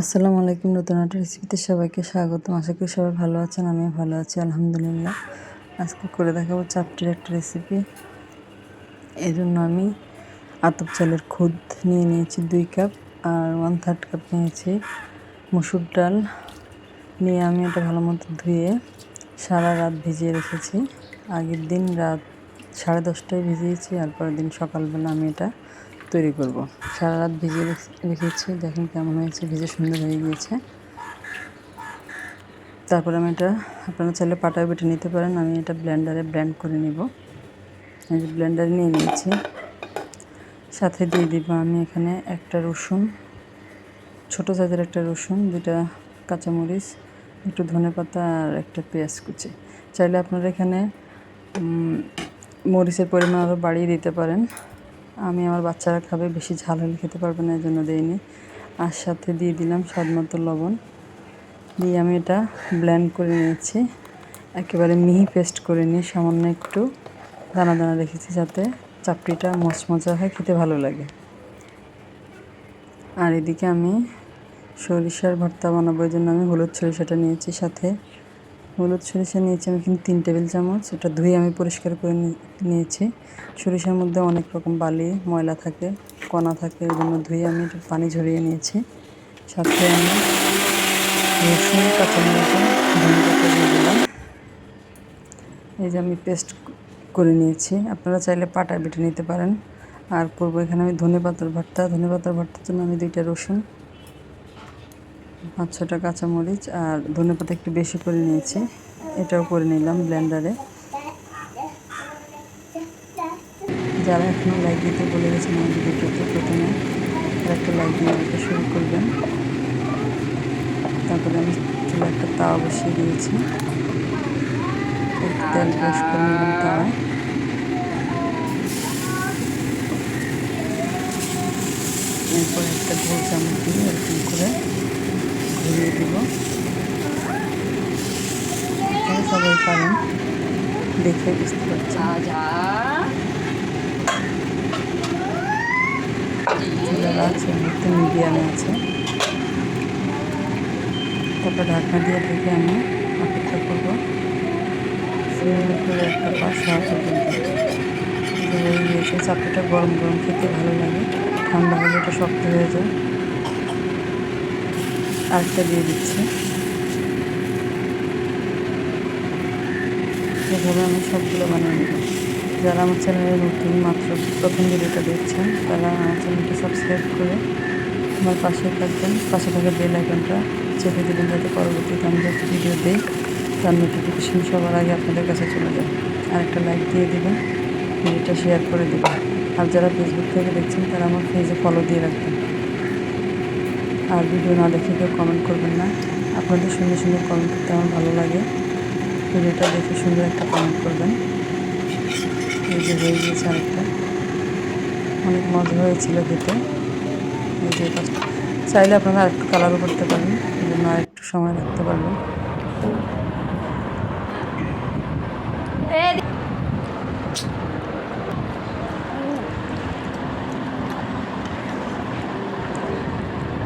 আসসালামু আলাইকুম, নতুন একটা রেসিপিতে সবাইকে স্বাগতম। আশা করি সবাই ভালো আছেন, আমিও ভালো আছি, আলহামদুলিল্লাহ। আজকে করে দেখাবো চাপটির একটা রেসিপি এই জন্য আমি আতপ চালের খুদ নিয়ে নিয়েছি দুই কাপ আর ওয়ান থার্ড কাপ নিয়েছি মুসুর ডাল। নিয়ে আমি এটা ভালো মতো ধুয়ে সারা রাত ভিজিয়ে রেখেছি। আগের দিন রাত সাড়ে দশটায় ভিজিয়েছি, আর পরের দিন সকালবেলা আমি এটা তৈরি করব। সারা রাত ভিজিয়ে রেখেছি। দেখুন কেমন হয়েছে। ভিজে সুন্দর হয়ে গিয়েছে। তারপর আমি এটা আপনারা চাইলে পাটায় বেটে নিতে পারেন। আমি এটা ব্লেন্ডারে ব্লেন্ড করে নিব। যে ব্লেন্ডারে নিয়ে নিয়েছি। সাথে দিয়ে দিব আমি এখানে একটা রসুন। ছোটো সাইজের একটা রসুন দুটা কাঁচামরিচ, একটু ধনে পাতা আর একটা পেঁয়াজ কুচি। চাইলে আপনারা এখানে মরিচের পরিমাণ আরও বাড়িয়ে দিতে পারেন। আমি আমার বাচ্চারা খাবে, বেশি ঝাল হলে খেতে পারবে না এই জন্য দিইনি। আর সাথে দিয়ে দিলাম স্বাদ মতো লবণ। দিয়ে আমি এটা ব্ল্যান্ড করে নিয়েছি। একেবারে মিহি পেস্ট করে নিয়ে সামান্য একটু দানা দানা রেখেছি যাতে চাপড়িটা মচমচা হয়, খেতে ভালো লাগে। আর এদিকে আমি সরিষার ভর্তা বানাবো এই জন্য আমি হলুদ সরিষাটা নিয়েছি সাথে। হলুদ সরিষা নিয়েছি আমি, কিন্তু তিন টেবিল চামচ। এটা ধুয়ে আমি পরিষ্কার করে নিয়েছি। সরিষার মধ্যে অনেক রকম বালি, ময়লা থাকে, কণা থাকে এই জন্য ধুয়ে আমি পানি ঝরিয়ে নিয়েছি। সাথে আমি রসুন এই যে আমি পেস্ট করে নিয়েছি। আপনারা চাইলে পাটায় বেটে নিতে পারেন। আর করব এখানে আমি ধনে পাতার ভর্তা। ধনে পাতার ভর্তার জন্য আমি দুইটা রসুন পাঁচ ছটা কাঁচামরিচ আর ধনে পাতা একটু বেশি করে নিয়েছি। এটাও করে নিলাম ব্লেন্ডারে। যারা এখনও লাইক দিতে বলে গেছেন আমাদের ভিডিওতে প্রথমে একটা লাইক দিয়ে শুরু করবেন। তারপরে আমি চুলে একটা তাওয়া বসিয়ে দিয়েছি। তেল ব্রাশ করে নিলাম তাওয়ায়। এরপর একটা গোল চামচ দিয়ে এরকম করে ঘুরিয়ে দিব। সবাই পারেন। দেখে বুঝতে পারছি চুলার আছে একটু মিডিয়ামে আছে। তারপর ঢাকনা দিয়ে ঢেকে আমি অপেক্ষা করব। করে একটা পাশ হওয়া গিয়েছে চাপড়িটা গরম গরম খেতে ভালো লাগে ঠান্ডা হলে এটা শক্ত হয়ে যায়। আরেকটা দিয়ে দিচ্ছি। এভাবে আমি সবগুলো বানিয়ে নেব। যারা আমার চ্যানেলে নতুন, মাত্র প্রথম ভিডিওটা দেখছেন, তারা আমার চ্যানেলটা সাবস্ক্রাইব করে আমার পাশে থাকবেন। পাশে থাকা বেল আইকনটা চেপে দেবেন যাতে পরবর্তীতে আমি যত ভিডিও দিই, তার নোটিফিকেশন সবার আগে আপনাদের কাছে চলে যায়। আর একটা লাইক দিয়ে দেবেন, ভিডিওটা শেয়ার করে দেবেন। আর যারা ফেসবুক থেকে দেখছেন, তারা আমার পেজে ফলো দিয়ে রাখবেন। আর ভিডিও না দেখে কেউ কমেন্ট করবেন না। আপনাদের সুন্দর সুন্দর কমেন্ট করতে আমার ভালো লাগে। ভিডিওটা দেখে সুন্দর একটা কমেন্ট করবেন। এই যে হয়ে গিয়েছে আরেকটা। অনেক মজা হয়েছিল খেতে। এই যে চাইলে আপনারা আরেকটু কালারও করতে পারেন। এই জন্য আরেকটু সময় রাখতে পারবেন।